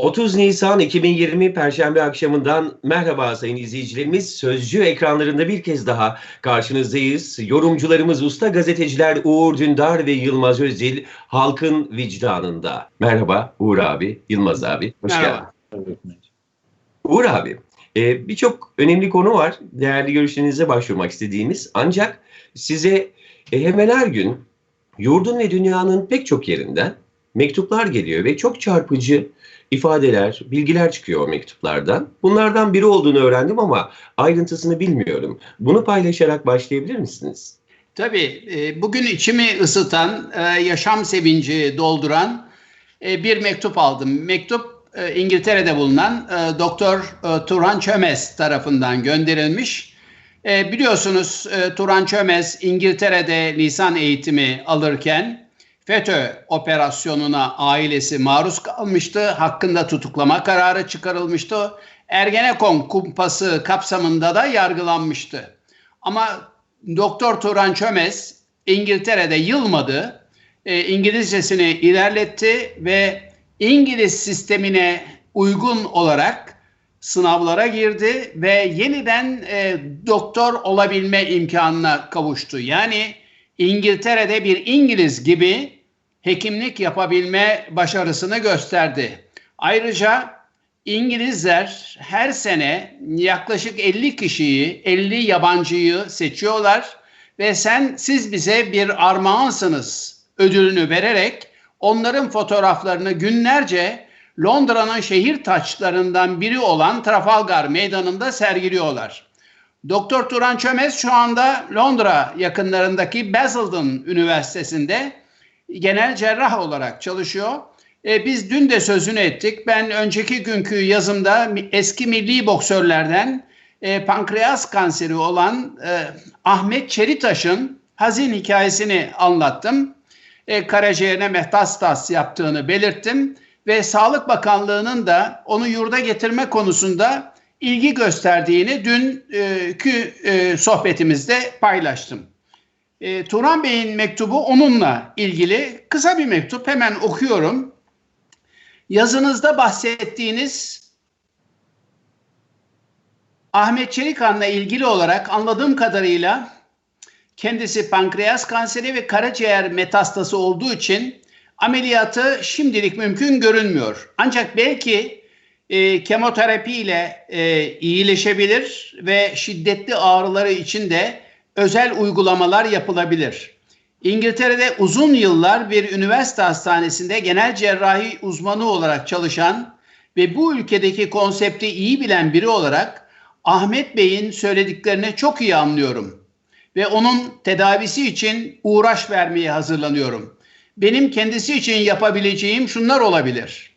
30 Nisan 2020 Perşembe akşamından merhaba sayın izleyicilerimiz. Sözcü ekranlarında bir kez daha karşınızdayız. Yorumcularımız usta gazeteciler Uğur Dündar ve Yılmaz Özdil halkın vicdanında. Merhaba Uğur abi, Yılmaz abi. Hoş Merhaba. geldin. Uğur abi, e, birçok önemli konu var. Değerli görüşlerinize başvurmak istediğimiz. Ancak size e, hemen her gün yurdun ve dünyanın pek çok yerinden mektuplar geliyor ve çok çarpıcı ifadeler, bilgiler çıkıyor o mektuplardan. Bunlardan biri olduğunu öğrendim ama ayrıntısını bilmiyorum. Bunu paylaşarak başlayabilir misiniz? Tabii e, bugün içimi ısıtan, e, yaşam sevinci dolduran e, bir mektup aldım. Mektup İngiltere'de bulunan Doktor Turan Çömez tarafından gönderilmiş. Biliyorsunuz Turan Çömez İngiltere'de lisan eğitimi alırken FETÖ operasyonuna ailesi maruz kalmıştı. Hakkında tutuklama kararı çıkarılmıştı. Ergenekon kumpası kapsamında da yargılanmıştı. Ama Doktor Turan Çömez İngiltere'de yılmadı. E, İngilizcesini ilerletti ve İngiliz sistemine uygun olarak sınavlara girdi ve yeniden e, doktor olabilme imkanına kavuştu. Yani İngiltere'de bir İngiliz gibi hekimlik yapabilme başarısını gösterdi. Ayrıca İngilizler her sene yaklaşık 50 kişiyi, 50 yabancıyı seçiyorlar ve sen siz bize bir armağansınız ödülünü vererek onların fotoğraflarını günlerce Londra'nın şehir taçlarından biri olan Trafalgar Meydanı'nda sergiliyorlar. Doktor Turan Çömez şu anda Londra yakınlarındaki Basildon Üniversitesi'nde genel cerrah olarak çalışıyor. E, biz dün de sözünü ettik. Ben önceki günkü yazımda eski milli boksörlerden e, pankreas kanseri olan e, Ahmet Çeritaş'ın hazin hikayesini anlattım. E, karaciğerine metastas yaptığını belirttim ve Sağlık Bakanlığı'nın da onu yurda getirme konusunda ilgi gösterdiğini dünkü e, sohbetimizde paylaştım. E, Turan Bey'in mektubu onunla ilgili kısa bir mektup hemen okuyorum. Yazınızda bahsettiğiniz Ahmet Çelikan'la ilgili olarak anladığım kadarıyla kendisi pankreas kanseri ve karaciğer metastası olduğu için ameliyatı şimdilik mümkün görünmüyor. Ancak belki e, kemoterapi ile e, iyileşebilir ve şiddetli ağrıları için de özel uygulamalar yapılabilir. İngiltere'de uzun yıllar bir üniversite hastanesinde genel cerrahi uzmanı olarak çalışan ve bu ülkedeki konsepti iyi bilen biri olarak Ahmet Bey'in söylediklerini çok iyi anlıyorum ve onun tedavisi için uğraş vermeye hazırlanıyorum. Benim kendisi için yapabileceğim şunlar olabilir.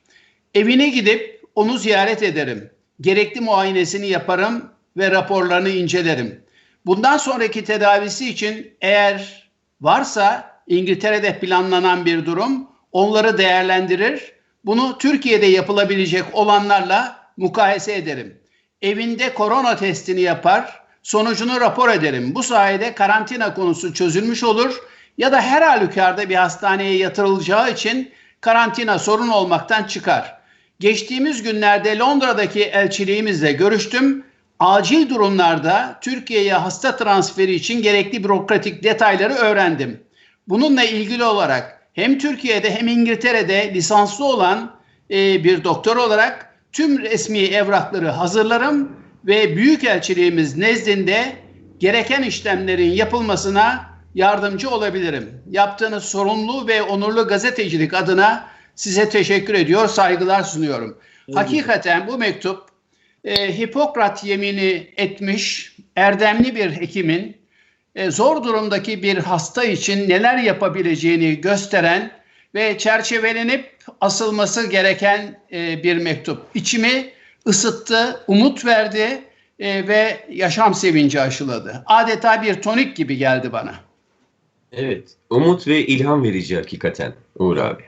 Evine gidip onu ziyaret ederim. Gerekli muayenesini yaparım ve raporlarını incelerim. Bundan sonraki tedavisi için eğer varsa İngiltere'de planlanan bir durum onları değerlendirir. Bunu Türkiye'de yapılabilecek olanlarla mukayese ederim. Evinde korona testini yapar, sonucunu rapor ederim. Bu sayede karantina konusu çözülmüş olur ya da her halükarda bir hastaneye yatırılacağı için karantina sorun olmaktan çıkar. Geçtiğimiz günlerde Londra'daki elçiliğimizle görüştüm acil durumlarda Türkiye'ye hasta transferi için gerekli bürokratik detayları öğrendim. Bununla ilgili olarak hem Türkiye'de hem İngiltere'de lisanslı olan e, bir doktor olarak tüm resmi evrakları hazırlarım ve Büyükelçiliğimiz nezdinde gereken işlemlerin yapılmasına yardımcı olabilirim. Yaptığınız sorumlu ve onurlu gazetecilik adına size teşekkür ediyor, saygılar sunuyorum. Hakikaten bu mektup e, Hipokrat yemini etmiş erdemli bir hekimin e, zor durumdaki bir hasta için neler yapabileceğini gösteren ve çerçevelenip asılması gereken e, bir mektup. İçimi ısıttı, umut verdi e, ve yaşam sevinci aşıladı. Adeta bir tonik gibi geldi bana. Evet, umut ve ilham verici hakikaten Uğur abi.